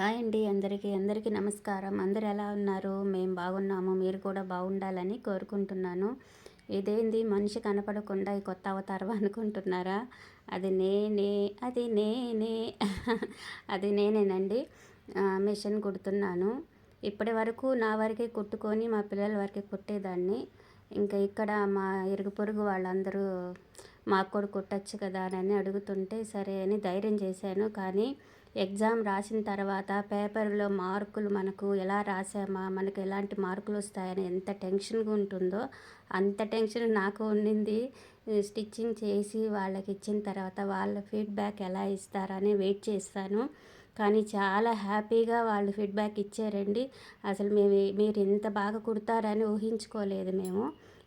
Hi అండి అందరికీ అందరికీ నమస్కారం. అందరు ఎలా ఉన్నారు? మేము బాగున్నాము. మీరు కూడా బాగుండాలని కోరుకుంటున్నాను. ఇదేంది? మనిషి కనపడకుండా ఈ కొత్త అవతారం అనుకుంటున్నారా? అది నేనే అది నేనే అది నేనేనండి. మిషన్ కుడుతున్నాను. ఇప్పటి వరకు నా వరకే కుట్టుకొని మా పిల్లల వరకే కుట్టేదాన్ని. ఇంకా ఇక్కడ మా ఇరుగు పొరుగు వాళ్ళందరూ మాకు కూడా కుట్టచ్చు కదా అని అడుగుతుంటే సరే అని ధైర్యం చేశాను. కానీ ఎగ్జామ్ రాసిన తర్వాత పేపర్లో మార్కులు మనకు ఎలా రాసామా మనకు ఎలాంటి మార్కులు వస్తాయని ఎంత టెన్షన్గా ఉంటుందో అంత టెన్షన్ నాకు ఉండింది. స్టిచ్చింగ్ చేసి వాళ్ళకి ఇచ్చిన తర్వాత వాళ్ళ ఫీడ్బ్యాక్ ఎలా ఇస్తారని వెయిట్ చేస్తాను కానీ చాలా హ్యాపీగా వాళ్ళు ఫీడ్బ్యాక్ ఇచ్చారండి. అసలు మేము మీరు ఇంత బాగా కుడతారని ఊహించుకోలేదు మేము.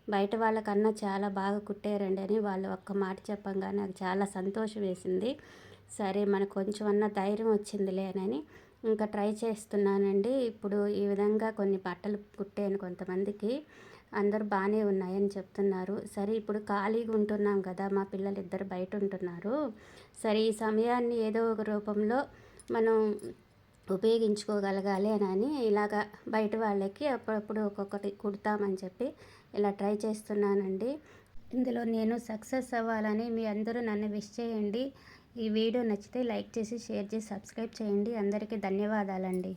బయట వాళ్ళకన్నా చాలా బాగా కుట్టారండి అని వాళ్ళు ఒక్క మాట చెప్పంగా నాకు చాలా సంతోషం వేసింది. సరే మనకు కొంచెం అన్న ధైర్యం వచ్చిందిలేనని ఇంకా ట్రై చేస్తున్నానండి. ఇప్పుడు ఈ విధంగా కొన్ని బట్టలు కుట్టాను కొంతమందికి. అందరూ బాగానే ఉన్నాయని చెప్తున్నారు. సరే ఇప్పుడు ఖాళీగా ఉంటున్నాం కదా మా పిల్లలు ఇద్దరు బయట ఉంటున్నారు. సరే ఈ సమయాన్ని ఏదో ఒక రూపంలో మనం ఉపయోగించుకోగలగాలి అని ఇలాగ బయట వాళ్ళకి అప్పుడప్పుడు ఒక్కొక్కటి కుడతామని చెప్పి ఇలా ట్రై చేస్తున్నానండి. ఇందులో నేను సక్సెస్ అవ్వాలని మీ అందరూ నన్ను విష్ చేయండి. ఈ వీడియో నచ్చితే లైక్ చేసి షేర్ చేసి సబ్స్క్రైబ్ చేయండి. అందరికీ ధన్యవాదాలండి.